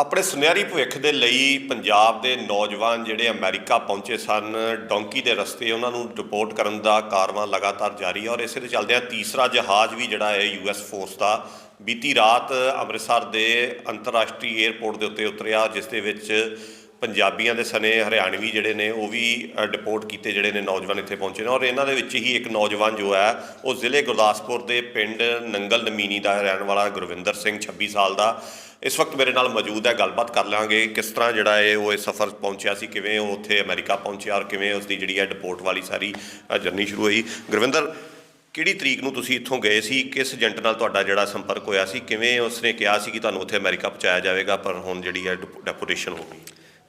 ਆਪਣੇ ਸੁਨਹਿਰੀ ਭਵਿੱਖ ਦੇ ਲਈ ਪੰਜਾਬ ਦੇ ਨੌਜਵਾਨ ਜਿਹੜੇ ਅਮਰੀਕਾ ਪਹੁੰਚੇ ਸਨ, ਡੋਂਕੀ ਦੇ ਰਸਤੇ ਉਹਨਾਂ ਨੂੰ ਡਿਪੋਰਟ ਕਰਨ ਦਾ ਕਾਰਵਾਂ ਲਗਾਤਾਰ ਜਾਰੀ ਹੈ ਔਰ ਇਸੇ ਦੇ ਚੱਲਦਿਆਂ ਤੀਸਰਾ ਜਹਾਜ਼ ਵੀ ਜਿਹੜਾ ਹੈ ਯੂਐਸ ਫੋਰਸ ਦਾ ਬੀਤੀ ਰਾਤ ਅੰਮ੍ਰਿਤਸਰ ਦੇ ਅੰਤਰਰਾਸ਼ਟਰੀ 에ਅਰਪੋਰਟ ਦੇ ਉੱਤੇ ਉਤਰਿਆ, ਜਿਸ ਦੇ ਵਿੱਚ ਪੰਜਾਬੀਆਂ ਦੇ ਸਨੇ ਹਰਿਆਣਵੀ ਜਿਹੜੇ ਨੇ, ਉਹ ਵੀ ਡਿਪੋਰਟ ਕੀਤੇ ਜਿਹੜੇ ਨੇ ਨੌਜਵਾਨ ਇੱਥੇ ਪਹੁੰਚੇ ਨੇ ਔਰ ਇਹਨਾਂ ਦੇ ਵਿੱਚ ਹੀ ਇੱਕ ਨੌਜਵਾਨ ਜੋ ਹੈ, ਉਹ ਜ਼ਿਲ੍ਹੇ ਗੁਰਦਾਸਪੁਰ ਦੇ ਪਿੰਡ ਨੰਗਲ ਨਮੀਨੀ ਦਾ ਰਹਿਣ ਵਾਲਾ ਗੁਰਵਿੰਦਰ ਸਿੰਘ 26 ਸਾਲ ਦਾ। ਇਸ ਵਕਤ ਮੇਰੇ ਨਾਲ ਮੌਜੂਦ ਹੈ, ਗੱਲਬਾਤ ਕਰ ਲਾਂਗੇ ਕਿਸ ਤਰ੍ਹਾਂ ਜਿਹੜਾ ਹੈ ਉਹ ਇਹ ਸਫ਼ਰ ਪਹੁੰਚਿਆ ਸੀ, ਕਿਵੇਂ ਉਹ ਉੱਥੇ ਅਮਰੀਕਾ ਪਹੁੰਚਿਆ ਔਰ ਕਿਵੇਂ ਉਸ ਦੀ ਜਿਹੜੀ ਹੈ ਡਿਪੋਰਟ ਵਾਲੀ ਸਾਰੀ ਜਰਨੀ ਸ਼ੁਰੂ ਹੋਈ। ਗੁਰਵਿੰਦਰ, ਕਿਹੜੀ ਤਰੀਕ ਨੂੰ ਤੁਸੀਂ ਇੱਥੋਂ ਗਏ ਸੀ? ਕਿਸ ਏਜੰਟ ਨਾਲ ਤੁਹਾਡਾ ਜਿਹੜਾ ਸੰਪਰਕ ਹੋਇਆ ਸੀ? ਕਿਵੇਂ ਉਸਨੇ ਕਿਹਾ ਸੀ ਕਿ ਤੁਹਾਨੂੰ ਉੱਥੇ ਅਮਰੀਕਾ ਪਹੁੰਚਾਇਆ ਜਾਵੇਗਾ, ਪਰ ਹੁਣ ਜਿਹੜੀ ਹੈ ਡੈਪੋਟੇਸ਼ਨ ਹੋ ਗਈ?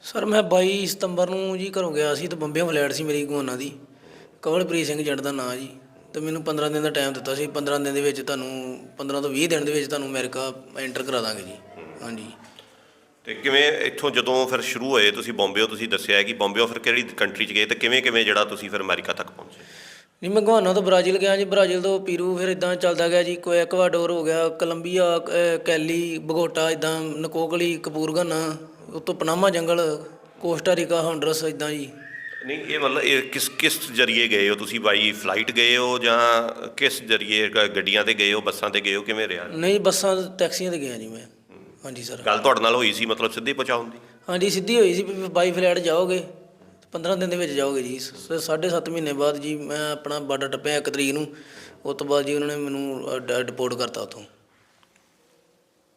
ਸਰ ਮੈਂ 22 ਸਤੰਬਰ ਨੂੰ ਜੀ ਘਰੋਂ ਗਿਆ ਸੀ ਤੇ ਬੰਬੇ ਫਲੈਟ ਸੀ ਮੇਰੀ ਗਵਾਨਾ ਦੀ। ਕਵਲਪ੍ਰੀਤ ਸਿੰਘ ਜੱਟ ਦਾ ਨਾਂ ਜੀ। ਤੇ ਮੈਨੂੰ 15 ਦਿਨ ਦਾ ਟਾਈਮ ਦਿੱਤਾ ਸੀ। 15 ਦਿਨ ਦੇ ਵਿੱਚ ਤੁਹਾਨੂੰ 15 ਤੋਂ 20 ਦਿਨ ਦੇ ਵਿੱਚ ਤੁਹਾਨੂੰ ਅਮਰੀਕਾ ਐਂਟਰ ਕਰਾ ਦਾਂਗੇ ਜੀ। ਹਾਂਜੀ। ਤੇ ਕਿਵੇਂ ਇੱਥੋਂ ਜਦੋਂ ਫਿਰ ਸ਼ੁਰੂ ਹੋਏ, ਤੁਸੀਂ ਬੰਬੇਓ ਤੁਸੀਂ ਦੱਸਿਆ ਕਿ ਬੰਬੇਓ ਫਿਰ ਕਿਹੜੀ ਕੰਟਰੀ 'ਚ ਗਏ ਤੇ ਕਿਵੇਂ ਕਿਵੇਂ ਜਿਹੜਾ ਤੁਸੀਂ ਫਿਰ ਅਮਰੀਕਾ ਤੱਕ ਪਹੁੰਚੇ? ਜੀ ਮੈਂ ਗਵਾਨਾ ਤੋਂ ਬ੍ਰਾਜ਼ੀਲ ਗਿਆ ਜੀ ਬ੍ਰਾਜ਼ੀਲ ਤੋਂ ਪੀਰੂ ਫਿਰ ਇਦਾਂ ਚੱਲਦਾ ਗਿਆ ਜੀ ਕੋਈ ਐਕਵਾਡੋਰ ਹੋ ਗਿਆ ਕੋਲੰਬੀਆ ਕੈਲੀ ਬਗੋਟਾ ਇਦਾਂ ਨਕੋਕਲੀ ਕਪੂਰਗਨਾ ਉਤੋਂ ਪਨਾਮਾ ਜੰਗਲ ਕੋਸਟਾ ਰੀਕਾ ਹੌਂਡਰਸ ਇਦਾਂ ਜੀ। ਨਹੀਂ ਇਹ ਮਤਲਬ ਇਹ ਕਿਸ ਕਿਸ ਜਰੀਏ ਗਏ ਹੋ ਤੁਸੀਂ? ਬਾਈ ਫਲਾਈਟ ਗਏ ਹੋ ਜਾਂ ਕਿਸ ਜਰੀਏ ਗ- ਗੱਡੀਆਂ ਤੇ ਗਏ ਹੋ ਬੱਸਾਂ ਤੇ ਗਏ ਹੋ? ਕਿਵੇਂ ਰਿਹਾ? ਨਹੀਂ ਬੱਸਾਂ ਟੈਕਸੀਆਂ ਤੇ ਗਿਆ ਜੀ ਮੈਂ। ਹਾਂਜੀ ਸਰ। ਗੱਲ ਤੁਹਾਡੇ ਨਾਲ ਹੋਈ ਸੀ ਮਤਲਬ ਸਿੱਧੀ ਪਹੁੰਚਾਉਣ ਦੀ? ਹਾਂਜੀ ਸਿੱਧੀ ਹੋਈ ਸੀ ਵੀ ਬਾਈ ਫਲੈਟ ਜਾਓਗੇ। 15 ਦਿਨ ਦੇ ਵਿੱਚ ਜਾਓਗੇ ਜੀ। ਸ- ਸਾਢੇ ਸੱਤ ਮਹੀਨੇ ਬਾਅਦ ਜੀ ਮੈਂ ਆਪਣਾ ਬਾਰਡਰ ਟੱਪਿਆ ਇੱਕ ਤਰੀਕ ਨੂੰ। ਉਸ ਤੋਂ ਬਾਅਦ ਜੀ ਉਹਨਾਂ ਨੇ ਮੈਨੂੰ ਡਿਪੋਰਟ ਕਰਤਾ ਉੱਥੋਂ।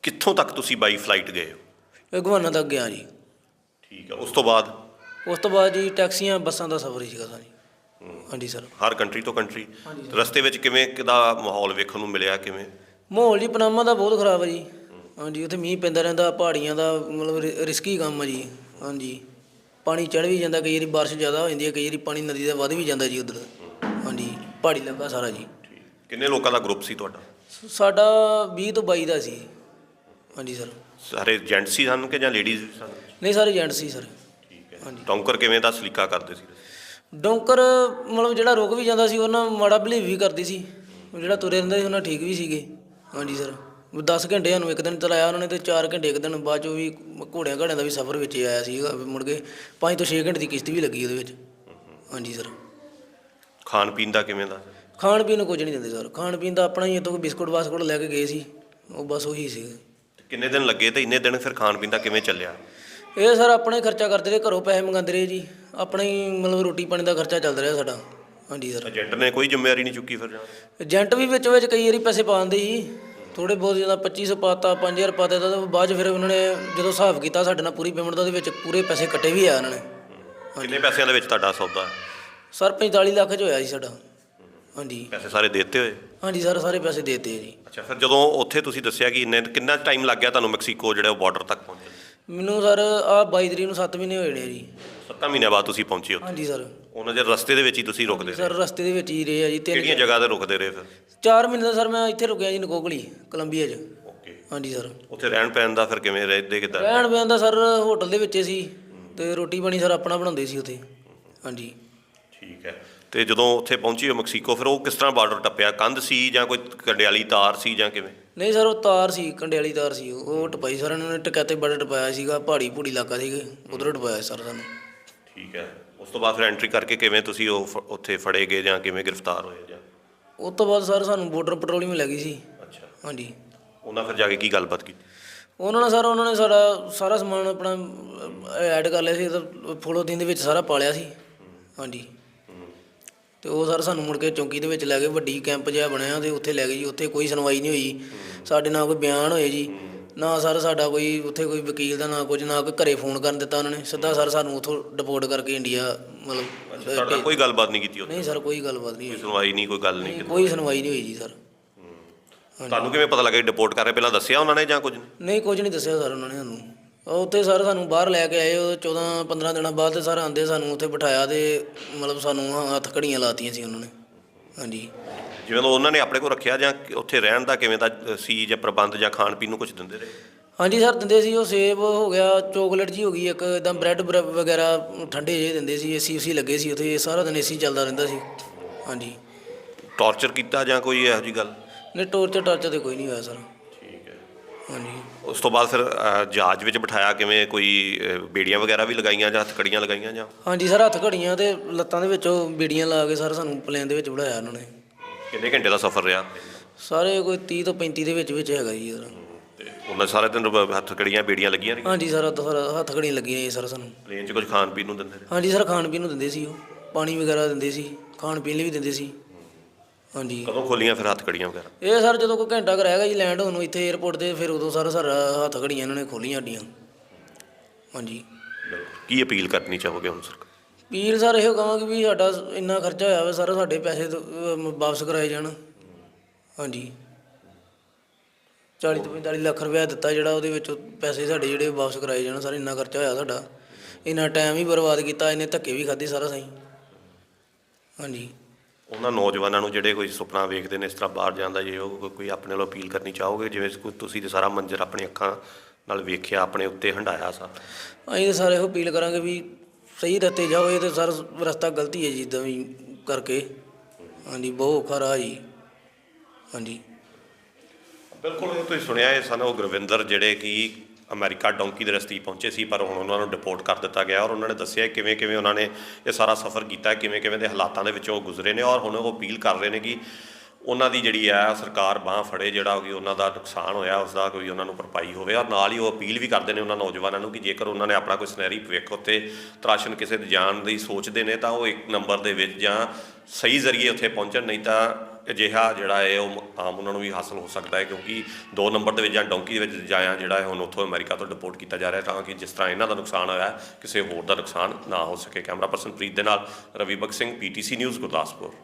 ਕਿੱਥੋਂ ਤੱਕ ਤੁਸੀਂ ਬਾਈ ਫਲਾਈਟ ਗਏ ਹੋ? ਇਹ ਗਵਾਨਾ ਤੱਕ ਗਿਆ ਜੀ। ਠੀਕ ਹੈ ਉਸ ਤੋਂ ਬਾਅਦ? ਉਸ ਤੋਂ ਬਾਅਦ ਜੀ ਟੈਕਸੀਆਂ ਬੱਸਾਂ ਦਾ ਸਫ਼ਰ ਹੀ ਸੀਗਾ ਸਾਡੀ ਹਾਂਜੀ ਸਰ। ਹਰ ਕੰਟਰੀ ਤੋਂ ਕੰਟਰੀ ਰਸਤੇ ਵਿੱਚ ਕਿਵੇਂ ਕਿਦਾ ਮਾਹੌਲ ਵੇਖਣ ਨੂੰ ਮਿਲਿਆ ਕਿਵੇਂ? ਮਾਹੌਲ ਜੀ ਪਨਾਮਾ ਦਾ ਬਹੁਤ ਖਰਾਬ ਹੈ ਜੀ। ਹਾਂਜੀ ਉੱਥੇ ਮੀਂਹ ਪੈਂਦਾ ਰਹਿੰਦਾ ਪਹਾੜੀਆਂ ਦਾ ਮਤਲਬ ਰਿ- ਰਿਸਕੀ ਕੰਮ ਹੈ ਜੀ। ਹਾਂਜੀ। ਪਾਣੀ ਚੜ ਵੀ ਜਾਂਦਾ ਕਈ ਵਾਰੀ ਬਾਰਿਸ਼ ਜ਼ਿਆਦਾ ਹੋ ਜਾਂਦੀ ਹੈ ਕਈ ਵਾਰੀ ਪਾਣੀ ਨਦੀ ਦਾ ਵੱਧ ਵੀ ਜਾਂਦਾ ਜੀ ਉਧਰ। ਹਾਂਜੀ ਪਹਾੜੀ ਇਲਾਕਾ ਸਾਰਾ ਜੀ। ਕਿੰਨੇ ਲੋਕਾਂ ਦਾ ਗਰੁੱਪ ਸੀ ਤੁਹਾਡਾ? ਸਾਡਾ 20 ਤੋਂ 22 ਦਾ ਸੀ। ਹਾਂਜੀ ਸਰ। ਸਾਰੇ ਜੈਂਟਸ ਸੀ ਸਨ ਕਿ ਜਾਂ ਲੇਡੀਜ਼ ਵੀ ਸਨ? ਨਹੀਂ ਸਾਰੇ ਏਜੰਟ ਸੀ ਸਰ। ਠੀਕ ਹੈ। ਹਾਂਜੀ। ਟੌਂਕਰ ਕਿਵੇਂ ਦਾ ਸਲੀਕਾ ਕਰਦੇ ਸੀ? ਡੌਂਕਰ ਮਤਲਬ ਜਿਹੜਾ ਰੁਕ ਵੀ ਜਾਂਦਾ ਸੀ ਉਹਨਾਂ ਮਾੜਾ ਬਿਲੀਵ ਵੀ ਕਰਦੀ ਸੀ। ਜਿਹੜਾ ਤੁਰੇ ਰਹਿੰਦਾ ਸੀ ਉਹਨਾਂ ਠੀਕ ਵੀ ਸੀਗੇ। ਹਾਂਜੀ ਸਰ। 10 ਘੰਟੇ ਸਾਨੂੰ ਇੱਕ ਦਿਨ ਚਲਾਇਆ ਉਹਨਾਂ ਨੇ ਤੇ 4 ਘੰਟੇ ਇੱਕ ਦਿਨ ਬਾਅਦ ਚੋਂ ਵੀ ਘੋੜਿਆਂ ਘਾੜਿਆਂ ਦਾ ਵੀ ਸਫ਼ਰ ਵਿੱਚ ਆਇਆ ਸੀਗਾ ਮੁੜ ਕੇ 5 ਤੋਂ 6 ਘੰਟੇ ਦੀ ਕਿਸ਼ਤ ਵੀ ਲੱਗੀ ਉਹਦੇ ਵਿੱਚ। ਹਾਂਜੀ ਸਰ ਖਾਣ ਪੀਣ ਦਾ ਕਿਵੇਂ ਦਾ? ਖਾਣ ਪੀਣ ਨੂੰ ਕੁਝ ਨਹੀਂ ਦਿੰਦੇ ਸਰ ਖਾਣ ਪੀਣ ਦਾ ਆਪਣਾ ਹੀ ਇੱਥੋਂ ਬਿਸਕੁਟ ਬਾਸਕੁਟ ਲੈ ਕੇ ਗਏ ਸੀ। ਉਹ ਬਸ ਉਹੀ ਸੀ। ਕਿੰਨੇ ਦਿਨ ਲੱਗੇ ਤੇ ਇੰਨੇ ਦਿਨ ਫਿਰ ਖਾਣ ਪੀਣ ਦਾ ਕਿਵੇਂ ਚੱਲਿਆ? ਇਹ ਸਰ ਆਪਣਾ ਹੀ ਖਰਚਾ ਕਰਦੇ ਰਹੇ ਘਰੋਂ ਪੈਸੇ ਮੰਗਾਉਂਦੇ ਰਹੇ ਜੀ। ਆਪਣਾ ਹੀ ਮਤਲਬ ਰੋਟੀ ਪਾਣੀ ਦਾ ਖਰਚਾ ਚੱਲਦਾ ਰਿਹਾ ਸਾਡਾ। ਹਾਂਜੀ ਸਰ ਏਜੰਟ ਨੇ ਕੋਈ ਜ਼ਿੰਮੇਵਾਰੀ ਨਹੀਂ ਚੁੱਕੀ ਫਿਰ ਜਾਂ? ਏਜੰਟ ਵੀ ਵਿੱਚ ਵਿੱਚ ਕਈ ਵਾਰੀ ਪੈਸੇ ਪਾਉਂਦੇ ਸੀ। ਥੋੜੇ ਬਹੁਤ ਜ਼ਿਆਦਾ 2500 ਪਾਤਾ 5000 ਪਾਤਾ ਤਾਂ ਬਾਅਦ ਚ ਫਿਰ ਉਹਨਾਂ ਨੇ ਜਦੋਂ ਹਿਸਾਬ ਕੀਤਾ ਸਾਡੇ ਨਾਲ ਪੂਰੀ ਪੇਮੈਂਟ ਦਾ ਉਹਦੇ ਵਿੱਚ ਪੂਰੇ ਪੈਸੇ ਕੱਟੇ ਵੀ ਆ ਉਹਨਾਂ ਨੇ। ਕਿੰਨੇ ਪੈਸਿਆਂ ਦੇ ਵਿੱਚ ਤੁਹਾਡਾ ਸੌਦਾ? ਸਰ 45 ਲੱਖ ਚ ਹੋਇਆ ਸੀ ਸਾਡਾ। ਹਾਂਜੀ। ਪੈਸੇ ਸਾਰੇ ਦੇ ਦਿੱਤੇ ਹੋਏ? ਹਾਂਜੀ ਸਰ ਸਾਰੇ ਪੈਸੇ ਦੇਤੇ ਜੀ। ਅੱਛਾ ਫਿਰ ਜਦੋਂ ਉੱਥੇ ਤੁਸੀਂ ਦੱਸਿਆ ਕਿ ਇੰਨੇ ਕਿੰਨਾ ਟਾਈਮ ਲੱਗ ਗਿਆ ਤੁਹਾਨੂੰ ਮੈਕਸੀਕੋ ਜਿਹੜੇ ਬਾਰਡਰ ਤੱਕ ਪਹੁੰਚਣ ਮੈਨੂੰ ਸਰ ਆ 22 ਤਰੀਕ ਨੂੰ 7 ਮਹੀਨੇ ਹੋਏ ਨੇ ਜੀ। 7 ਮਹੀਨਿਆਂ ਬਾਅਦ ਤੁਸੀਂ ਪਹੁੰਚੇ ਉੱਥੇ? ਹਾਂਜੀ ਸਰ। ਉਹਨਾਂ ਦੇ ਰਸਤੇ ਦੇ ਵਿੱਚ ਹੀ ਤੁਸੀਂ ਰੁਕਦੇ ਰਹੇ। ਸਰ ਰਸਤੇ ਦੇ ਵਿੱਚ ਹੀ ਰਹੇ ਆ ਜੀ ਤਿੰਨ ਕਿਹੜੀਆਂ ਜਗ੍ਹਾ। ਤੇ ਰੁਕਦੇ ਰਹੇ ਫਿਰ? 4 ਮਹੀਨੇ ਦਾ ਸਰ ਮੈਂ ਇੱਥੇ ਰੁਕਿਆ ਜੀ ਨਕੋਕਲੀ ਕੋਲੰਬੀਆ 'ਚ। ਓਕੇ। ਹਾਂਜੀ ਸਰ। ਉੱਥੇ ਰਹਿਣ ਪੈਣ ਦਾ ਫਿਰ ਕਿਵੇਂ ਰਹਿੰਦੇ ਕਿੱਦਾਂ? ਰਹਿਣ ਬਹਿਣ ਦਾ ਸਰ ਹੋਟਲ ਦੇ ਵਿੱਚ ਸੀ ਤੇ ਰੋਟੀ ਪਾਣੀ ਸਰ ਆਪਣਾ ਬਣਾਉਂਦੇ ਸੀ ਉੱਥੇ। ਹਾਂਜੀ। ਠੀਕ ਹੈ। ਤੇ ਜਦੋਂ ਉੱਥੇ ਪਹੁੰਚੀ ਹੋ ਮੈਕਸੀਕੋ ਫਿਰ ਉਹ ਕਿਸ ਤਰ੍ਹਾਂ ਬਾਰਡਰ ਟੱਪਿਆ? ਕੰਧ ਸੀ ਜਾਂ ਕੋਈ ਕੰਡਿਆਲੀ ਤਾਰ ਸੀ ਜਾਂ ਕਿਵੇਂ? ਨਹੀਂ ਸਰ ਉਹ ਤਾਰ ਸੀ ਕੰਡਿਆਲੀ ਤਾਰ ਸੀ। ਉਹ ਉਹ ਟਪਾਈ ਸਰ ਇਹਨਾਂ ਨੇ ਟਕਾਤੇ ਬੜਾ ਟਪਾਇਆ ਸੀਗਾ ਪਹਾੜੀ ਪੂੜੀ ਇਲਾਕਾ ਸੀਗਾ ਉਧਰੋਂ ਟਪਾਇਆ ਸਰ ਸਾਨੂੰ। ਠੀਕ ਹੈ। ਉਸ ਤੋਂ ਬਾਅਦ ਫਿਰ ਐਂਟਰੀ ਕਰਕੇ ਕਿਵੇਂ ਤੁਸੀਂ ਉਹ ਫ- ਉੱਥੇ ਫੜੇ ਗਏ ਜਾਂ ਕਿਵੇਂ ਗ੍ਰਿਫਤਾਰ ਹੋਏ ਜਾਂ? ਉਸ ਤੋਂ ਬਾਅਦ ਸਰ ਸਾਨੂੰ ਬਾਰਡਰ ਪੈਟਰੋਲਿੰਗ ਲੱਗੀ ਗਈ ਸੀ। ਅੱਛਾ। ਹਾਂਜੀ। ਉਹਨਾਂ ਫਿਰ ਜਾ ਕੇ ਕੀ ਗੱਲਬਾਤ ਕੀਤੀ? ਉਹਨਾਂ ਨੇ ਸਰ ਉਹਨਾਂ ਨੇ ਸਾਡਾ ਸਾਰਾ ਸਮਾਨ ਆਪਣਾ ਐਡ ਕਰ ਲਿਆ ਸੀ ਫੋਲੋਥੀਨ ਦੇ ਵਿੱਚ ਸਾਰਾ ਪਾਲਿਆ ਸੀ। ਹਾਂਜੀ। ਤੇ ਉਹ ਸਰ ਸਾਨੂੰ ਮੁੜ ਕੇ ਚੌਂਕੀ ਦੇ ਵਿੱਚ ਲੈ ਗਏ ਵੱਡੀ ਕੈਂਪ ਜਿਹਾ ਬਣਿਆ ਤੇ ਉੱਥੇ ਲੈ ਗਏ ਜੀ ਉੱਥੇ ਕੋਈ ਸੁਣਵਾਈ ਨਹੀਂ ਹੋਈ। ਸਾਡੇ ਨਾਲ ਕੋਈ ਬਿਆਨ ਹੋਏ ਜੀ। ਨਾ ਸਰ ਸਾਡਾ ਕੋਈ ਉੱਥੇ ਕੋਈ ਵਕੀਲ ਦਾ ਨਾ ਕੁਝ ਨਾ ਕੋਈ ਘਰੇ ਫੋਨ ਕਰਨ ਦਿੱਤਾ ਉਹਨਾਂ ਨੇ। ਸਿੱਧਾ ਸਰ ਸਾਨੂੰ ਉੱਥੋਂ ਡਿਪੋਰਟ ਕਰਕੇ ਇੰਡੀਆ ਮਤਲਬ ਤੁਹਾਡਾ ਕੋਈ ਗੱਲਬਾਤ ਨਹੀਂ ਕੀਤੀ ਉੱਥੇ? ਨਹੀਂ ਸਰ ਕੋਈ ਗੱਲਬਾਤ ਨਹੀਂ ਕੋਈ ਹੋਈ। ਸੁਣਵਾਈ ਨਹੀਂ ਕੋਈ ਗੱਲ ਨਹੀਂ ਕੀਤੀ? ਕੋਈ ਸੁਣਵਾਈ ਨਹੀਂ ਹੋਈ ਜੀ ਸਰ। ਤੁਹਾਨੂੰ ਕਿਵੇਂ ਪਤਾ ਲੱਗਾ ਡਿਪੋਰਟ ਕਰ ਰਹੇ? ਪਹਿਲਾਂ ਦੱਸਿਆ ਉਹਨਾਂ ਨੇ ਜਾਂ ਕੁਝ ਨਹੀਂ? ਨਹੀਂ ਕੁਝ ਨਹੀਂ ਦੱਸਿਆ ਸਰ ਉਹਨਾਂ ਨੇ ਸਾਨੂੰ। ਉੱਥੇ ਸਰ ਸਾਨੂੰ ਬਾਹਰ ਲੈ ਕੇ ਆਏ ਉਹ 14 15 ਦਿਨਾਂ ਬਾਅਦ ਤੇ ਸਰ ਆਂਦੇ ਸਾਨੂੰ ਉੱਥੇ ਬਿਠਾਇਆ ਤੇ ਮਤਲਬ ਸਾਨੂੰ ਹੱਥ ਘੜੀਆਂ ਲਾਤੀਆਂ ਸੀ ਉਹਨਾਂ ਨੇ। ਹਾਂਜੀ। ਜਿਵੇਂ ਉਹਨਾਂ ਨੇ ਆਪਣੇ ਕੋਲ ਰੱਖਿਆ ਜਾਂ ਉੱਥੇ ਰਹਿਣ ਦਾ ਕਿਵੇਂ ਦਾ ਸੀ ਜਾਂ ਪ੍ਰਬੰਧ ਜਾਂ ਖਾਣ ਪੀਣ ਨੂੰ ਕੁਝ ਦਿੰਦੇ ਰਹੇ? ਹਾਂਜੀ ਸਰ ਦਿੰਦੇ ਸੀ ਉਹ ਸੇਬ ਹੋ ਗਿਆ ਚੋਕਲੇਟ ਜੀ ਹੋ ਗਈ ਇੱਕ ਇਦਾਂ ਬ੍ਰੈਡ ਵਗੈਰਾ ਠੰਡੇ ਜਿਹੇ ਦਿੰਦੇ ਸੀ ਏਸੀ ਉਸੀ ਲੱਗੇ ਸੀ ਉੱਥੇ ਸਾਰਾ ਦਿਨ ਏਸੀ ਚੱਲਦਾ ਰਹਿੰਦਾ ਸੀ। ਹਾਂਜੀ। ਟੌਰਚਰ ਕੀਤਾ ਜਾਂ ਕੋਈ ਇਹੋ ਜਿਹੀ ਗੱਲ? ਨਹੀਂ ਟੋਰਚਰ ਟਾਰਚਰ ਤੇ ਕੋਈ ਨਹੀਂ ਹੋਇਆ ਸਰ। ਠੀਕ ਹੈ। ਹਾਂਜੀ। ਉਸ ਤੋਂ ਬਾਅਦ ਫਿਰ ਅ, ਜਹਾਜ਼ ਵਿੱਚ ਬਿਠਾਇਆ ਕਿਵੇਂ ਕੋਈ ਅ, ਬੇੜੀਆਂ ਵਗੈਰਾ ਵੀ ਲਗਾਈਆਂ ਜਾਂ ਹੱਥਕੜੀਆਂ ਲਗਾਈਆਂ ਜਾਂ? ਹਾਂਜੀ ਸਰ ਹੱਥ ਘੜੀਆਂ ਤੇ ਲੱਤਾਂ ਦੇ ਵਿੱਚੋਂ ਬੀੜੀਆਂ ਲਾ ਕੇ ਸਰ ਸਾਨੂੰ ਪਲੇਨ ਦੇ ਵਿੱਚ ਬਿਠਾਇਆ ਉਹਨਾਂ ਨੇ। ਕਿੰਨੇ ਘੰਟੇ ਦਾ ਸਫ਼ਰ ਰਿਹਾ? ਸਾਰੇ ਕੋਈ 30 ਤੋਂ 35 ਦੇ ਵਿੱਚ ਵਿੱਚ ਹੈਗਾ ਜੀ ਸਰ ਤੇ ਉਹਨਾਂ ਸਾਰੇ ਦਿਨ ਹੱਥਕੜੀਆਂ ਬੇੜੀਆਂ ਲੱਗੀਆਂ ਰਹੀਆਂ? ਹਾਂਜੀ ਸਰ ਹੱਥ ਹੱਥ ਘੜੀਆਂ ਲੱਗੀਆਂ ਜੀ ਸਰ ਸਾਨੂੰ। ਪਲੇਨ 'ਚ ਕੁਝ ਖਾਣ ਪੀਣ ਨੂੰ ਦਿੰਦੇ ਨੇ ਹਾਂਜੀ ਸਰ ਖਾਣ ਪੀਣ ਨੂੰ ਦਿੰਦੇ ਸੀ ਉਹ। ਪਾਣੀ ਵਗੈਰਾ ਦਿੰਦੇ ਸੀ ਖਾਣ ਪੀਣ ਲਈ ਵੀ ਦਿੰਦੇ ਸੀ। ਹਾਂਜੀ। ਕਦੋਂ ਖੋਲੀਆਂ ਫਿਰ ਹੱਥਕੜੀਆਂ ਵਗੈਰਾ? ਇਹ ਸਰ ਜਦੋਂ ਕੋਈ ਘੰਟਾ ਕੁ ਰਹਿ ਗਿਆ ਜੀ ਲੈਂਡ ਹੋਣ ਨੂੰ ਇੱਥੇ 에어ਪੋਰਟ ਤੇ ਫਿਰ ਉਦੋਂ ਸਰ ਸਾਰਾ ਹੱਥ ਘੜੀਆਂ ਇਹਨਾਂ ਨੇ ਖੋਲੀਆਂ ਸਾਡੀਆਂ। ਹਾਂਜੀ। ਕੀ ਅਪੀਲ ਕਰਨੀ ਚਾਹੋਗੇ ਹੁਣ ਸਰਕਾਰ? ਪੀਰ ਸਰ ਇਹੋ ਕਹਾਂਗੇ ਵੀ ਸਾਡਾ ਇੰਨਾ ਖਰਚਾ ਹੋਇਆ ਵਾ ਸਰ ਸਾਡੇ ਪੈਸੇ ਅਮ, ਵਾਪਸ ਕਰਾਏ ਜਾਣ। ਹਾਂਜੀ। 40 ਤੋਂ 45 ਲੱਖ ਰੁਪਇਆ ਦਿੱਤਾ ਜਿਹੜਾ ਉਹਦੇ ਵਿੱਚੋਂ ਪੈਸੇ ਸਾਡੇ ਜਿਹੜੇ ਵਾਪਸ ਕਰਾਏ ਜਾਣ ਸਰ ਇੰਨਾ ਖਰਚਾ ਹੋਇਆ ਸਾਡਾ। ਇੰਨਾ ਟਾਈਮ ਹੀ ਬਰਬਾਦ ਕੀਤਾ ਇਹਨੇ ਧੱਕੇ ਵੀ ਖਾਧੇ ਸਾਰਾ ਸਹੀ। ਹਾਂਜੀ। ਉਹਨਾਂ ਨੌਜਵਾਨਾਂ ਨੂੰ ਜਿਹੜੇ ਕੋਈ ਸੁਪਨਾ ਵੇਖਦੇ ਨੇ ਇਸ ਤਰ੍ਹਾਂ ਬਾਹਰ ਜਾਂਦਾ ਜੇ ਉਹ ਕੋਈ- ਕੋਈ ਆਪਣੇ ਵੱਲੋਂ ਅਪੀਲ ਕਰਨੀ ਚਾਹੋਗੇ ਜਿਵੇਂ ਕੋਈ ਤੁਸੀਂ ਤੇ ਸਾਰਾ ਮੰਜ਼ਰ ਆਪਣੀ ਅੱਖਾਂ ਨਾਲ ਵੇਖਿਆ ਆਪਣੇ ਉੱਤੇ ਹੰਡਾਇਆ ਸਾ? ਅਸੀਂ ਤਾਂ ਸਾਰੇ ਇਹੋ ਅਪੀਲ ਕਰਾਂਗੇ ਵੀ ਸਹੀ ਰਸਤੇ ਜਾਓ, ਇਹ ਤਾਂ ਸਰ ਰਸਤਾ ਗਲਤੀ ਹੈ ਜੀ ਜਿੱਦਾਂ ਵੀ ਕਰਕੇ। ਹਾਂਜੀ, ਬਹੁਤ ਔਖਾ ਰਾਹ ਜੀ। ਹਾਂਜੀ। ਬਿਲਕੁਲ ਇਹ ਤੁਸੀਂ ਸੁਣਿਆ ਇਹ ਸਨ ਉਹ ਗੁਰਵਿੰਦਰ ਜਿਹੜੇ ਕਿ ਅਮਰੀਕਾ ਡੌਂਕੀ ਦੇ ਰਸਤੇ ਪਹੁੰਚੇ ਸੀ, ਪਰ ਹੁਣ ਉਹਨਾਂ ਨੂੰ ਡਿਪੋਰਟ ਕਰ ਦਿੱਤਾ ਗਿਆ ਔਰ ਉਹਨਾਂ ਨੇ ਦੱਸਿਆ ਕਿਵੇਂ ਕਿਵੇਂ ਉਹਨਾਂ ਨੇ ਇਹ ਸਾਰਾ ਸਫ਼ਰ ਕੀਤਾ, ਕਿਵੇਂ ਕਿਵੇਂ ਦੇ ਹਾਲਾਤਾਂ ਦੇ ਵਿੱਚੋਂ ਉਹ ਗੁਜ਼ਰੇ ਨੇ ਔਰ ਹੁਣ ਉਹ ਅਪੀਲ ਕਰ ਰਹੇ ਨੇ ਕਿ ਉਹਨਾਂ ਦੀ ਜਿਹੜੀ ਹੈ ਸਰਕਾਰ ਬਾਹ ਫੜੇ, ਜਿਹੜਾ ਕਿ ਉਹਨਾਂ ਦਾ ਨੁਕਸਾਨ ਹੋਇਆ ਉਸ ਦਾ ਕੋਈ ਉਹਨਾਂ ਨੂੰ ਭਰਪਾਈ ਹੋਵੇ ਔਰ ਨਾਲ ਹੀ ਉਹ ਅਪੀਲ ਵੀ ਕਰਦੇ ਨੇ ਉਹਨਾਂ ਨੌਜਵਾਨਾਂ ਨੂੰ ਕਿ ਜੇਕਰ ਉਹਨਾਂ ਨੇ ਆਪਣਾ ਕੋਈ ਸੁਨਹਿਰੀ ਭਵਿੱਖ ਉੱਤੇ ਤਰਾਸ਼ਣ ਕਿਸੇ ਦੇ ਜਾਣ ਦੀ ਸੋਚਦੇ ਨੇ ਤਾਂ ਉਹ ਇੱਕ ਨੰਬਰ ਦੇ ਵਿੱਚ ਜਾਂ ਸਹੀ ਜ਼ਰੀਏ ਉੱਥੇ ਪਹੁੰਚਣ, ਨਹੀਂ ਤਾਂ ਅਜਿਹਾ ਜਿਹੜਾ ਹੈ ਉਹ ਆਮ ਉਹਨਾਂ ਨੂੰ ਵੀ ਹਾਸਲ ਹੋ ਸਕਦਾ ਹੈ ਕਿਉਂਕਿ ਦੋ ਨੰਬਰ ਦੇ ਵਿੱਚ ਜਾਂ ਡੌਂਕੀ ਦੇ ਵਿੱਚ ਜਾਇਆ ਜਿਹੜਾ ਹੈ ਹੁਣ ਉੱਥੋਂ ਅਮਰੀਕਾ ਤੋਂ ਡਿਪੋਰਟ ਕੀਤਾ ਜਾ ਰਿਹਾ ਤਾਂ ਕਿ ਜਿਸ ਤਰ੍ਹਾਂ ਇਹਨਾਂ ਦਾ ਨੁਕਸਾਨ ਹੋਇਆ, ਕਿਸੇ ਹੋਰ ਦਾ ਨੁਕਸਾਨ ਨਾ ਹੋ ਸਕੇ। ਕੈਮਰਾ ਪਰਸਨ ਪ੍ਰੀਤ ਦੇ ਨਾਲ ਰਵੀ ਬਖ ਸਿੰਘ, ਪੀਟੀਸੀ ਨਿਊਜ਼ ਗੁਰਦਾਸਪੁਰ।